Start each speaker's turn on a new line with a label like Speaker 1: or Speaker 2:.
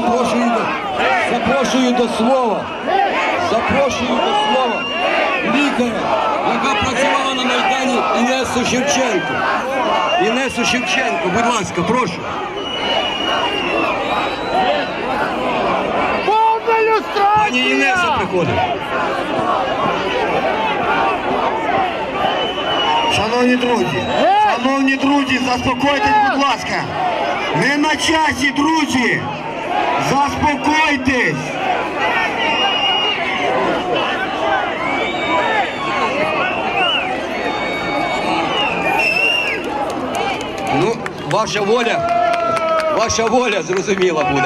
Speaker 1: запрошую до, запрошую до слова. Запрошую до слова лікаря, яка працювала на Майдані Інесу Шевченко. Інесу Шевченко, будь ласка, прошу. Пані Інеса приходить.
Speaker 2: Шановні друзі, шановні друзі, заспокойтесь, будь ласка. Не на часі, друзі. Заспокойтесь.
Speaker 1: Ну, ваша воля, ваша воля зрозуміла буде.